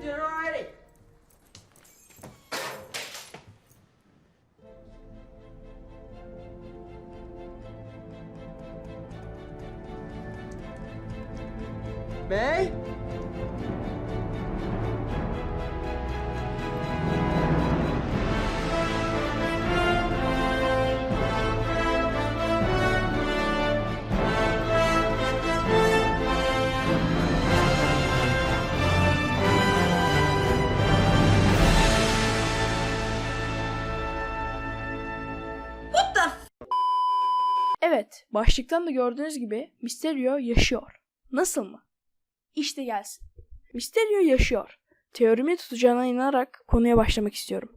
did it already. May? Evet, başlıktan da gördüğünüz gibi Mysterio yaşıyor. Nasıl mı? İşte gelsin. Mysterio yaşıyor. Teorimi tutacağına inanarak konuya başlamak istiyorum.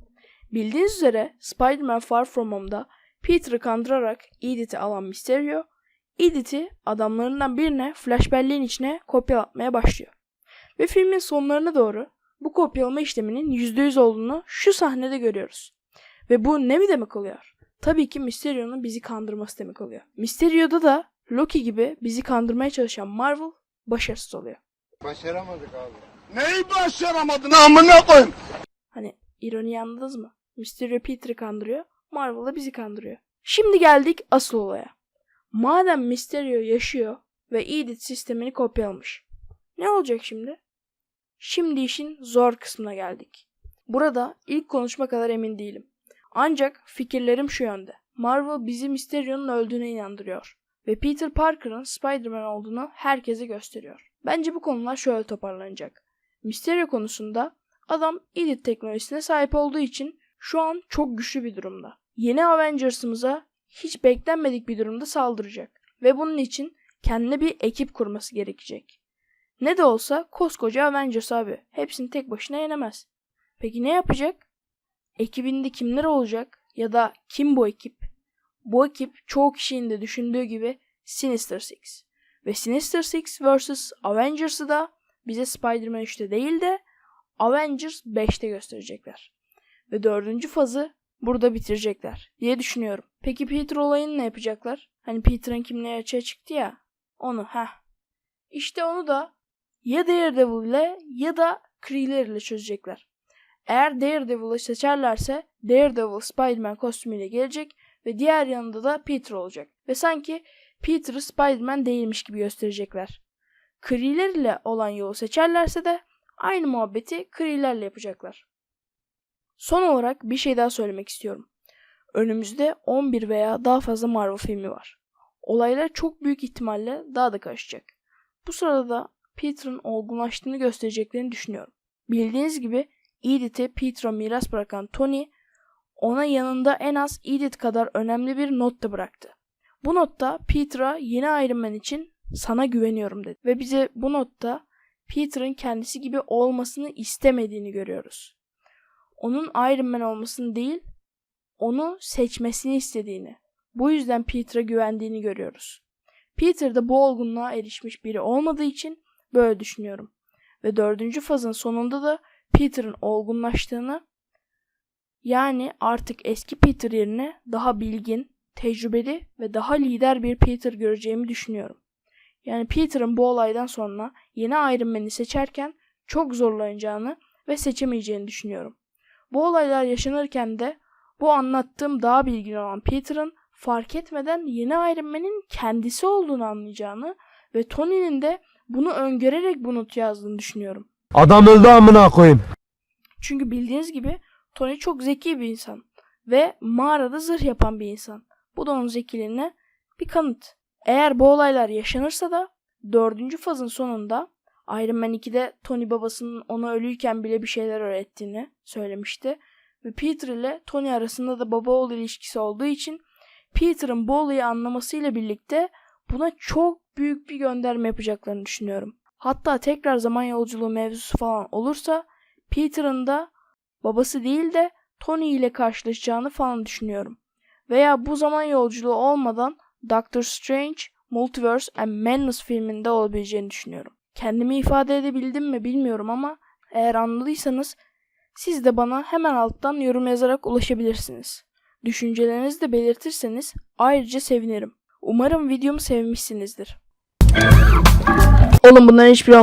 Bildiğiniz üzere Spider-Man Far From Home'da Peter'ı kandırarak Edith'i alan Mysterio, Edith'i adamlarından birine flash belleğin içine kopyalatmaya başlıyor. Ve filmin sonlarına doğru bu kopyalama işleminin %100 olduğunu şu sahnede görüyoruz. Ve bu ne mi demek oluyor? Tabii ki Mysterio'nun bizi kandırması demek oluyor. Mysterio'da da Loki gibi bizi kandırmaya çalışan Marvel başarısız oluyor. Başaramadık abi. Neyi başaramadın amına koyayım? Hani ironi anladınız mı? Mysterio Peter'ı kandırıyor, Marvel da bizi kandırıyor. Şimdi geldik asıl olaya. Madem Mysterio yaşıyor ve Edith sistemini kopyalamış. Ne olacak şimdi? Şimdi işin zor kısmına geldik. Burada ilk konuşma kadar emin değilim. Ancak fikirlerim şu yönde. Marvel bizi Mysterio'nun öldüğüne inandırıyor. Ve Peter Parker'ın Spider-Man olduğunu herkese gösteriyor. Bence bu konular şöyle toparlanacak. Mysterio konusunda adam Edit teknolojisine sahip olduğu için şu an çok güçlü bir durumda. Yeni Avengers'ımıza hiç beklenmedik bir durumda saldıracak. Ve bunun için kendine bir ekip kurması gerekecek. Ne de olsa koskoca Avengers abi. Hepsini tek başına yenemez. Peki ne yapacak? Ekibinde kimler olacak? Ya da kim bu ekip? Bu ekip çoğu kişinin de düşündüğü gibi Sinister Six. Ve Sinister Six vs. Avengers'ı da bize Spider-Man 3'te değil de Avengers 5'te gösterecekler. Ve dördüncü fazı burada bitirecekler diye düşünüyorum. Peki Peter olayını ne yapacaklar? Hani Peter'ın kimliği açığa çıktı ya. Onu ha. İşte onu da ya Daredevil ile ya da Kree'ler ile çözecekler. Eğer Daredevil'ı seçerlerse Daredevil Spider-Man kostümüyle gelecek ve diğer yanında da Peter olacak. Ve sanki Peter'ı Spider-Man değilmiş gibi gösterecekler. Kree'ler ile olan yolu seçerlerse de aynı muhabbeti Kree'lerle yapacaklar. Son olarak bir şey daha söylemek istiyorum. Önümüzde 11 veya daha fazla Marvel filmi var. Olaylar çok büyük ihtimalle daha da karışacak. Bu sırada da Peter'ın olgunlaştığını göstereceklerini düşünüyorum. Bildiğiniz gibi Edith'e Peter'a miras bırakan Tony ona yanında en az Edith kadar önemli bir not da bıraktı. Bu notta Peter'a yeni Iron Man için sana güveniyorum dedi. Ve bize bu notta Peter'ın kendisi gibi olmasını istemediğini görüyoruz. Onun Iron Man olmasını değil, onu seçmesini istediğini. Bu yüzden Peter'a güvendiğini görüyoruz. Peter da bu olgunluğa erişmiş biri olmadığı için böyle düşünüyorum. Ve dördüncü fazın sonunda da Peter'ın olgunlaştığını yani artık eski Peter yerine daha bilgin, tecrübeli ve daha lider bir Peter göreceğimi düşünüyorum. Yani Peter'ın bu olaydan sonra yeni Iron Man'i seçerken çok zorlanacağını ve seçemeyeceğini düşünüyorum. Bu olaylar yaşanırken de bu anlattığım daha bilgin olan Peter'ın fark etmeden yeni Iron Man'in kendisi olduğunu anlayacağını ve Tony'nin de bunu öngörerek bu notu yazdığını düşünüyorum. Adam öldü amına koyayım. Çünkü bildiğiniz gibi Tony çok zeki bir insan ve mağarada zırh yapan bir insan. Bu da onun zekiliğine bir kanıt. Eğer bu olaylar yaşanırsa da dördüncü fazın sonunda Iron Man 2'de Tony babasının ona ölüyken bile bir şeyler öğrettiğini söylemişti. Ve Peter ile Tony arasında da baba oğul ilişkisi olduğu için Peter'ın bu olayı anlamasıyla birlikte buna çok büyük bir gönderme yapacaklarını düşünüyorum. Hatta tekrar zaman yolculuğu mevzusu falan olursa Peter'ın da babası değil de Tony ile karşılaşacağını falan düşünüyorum. Veya bu zaman yolculuğu olmadan Doctor Strange Multiverse and Madness filminde olabileceğini düşünüyorum. Kendimi ifade edebildim mi bilmiyorum ama eğer anladıysanız siz de bana hemen alttan yorum yazarak ulaşabilirsiniz. Düşüncelerinizi de belirtirseniz ayrıca sevinirim. Umarım videomu sevmişsinizdir. Oğlum bunların hiçbiri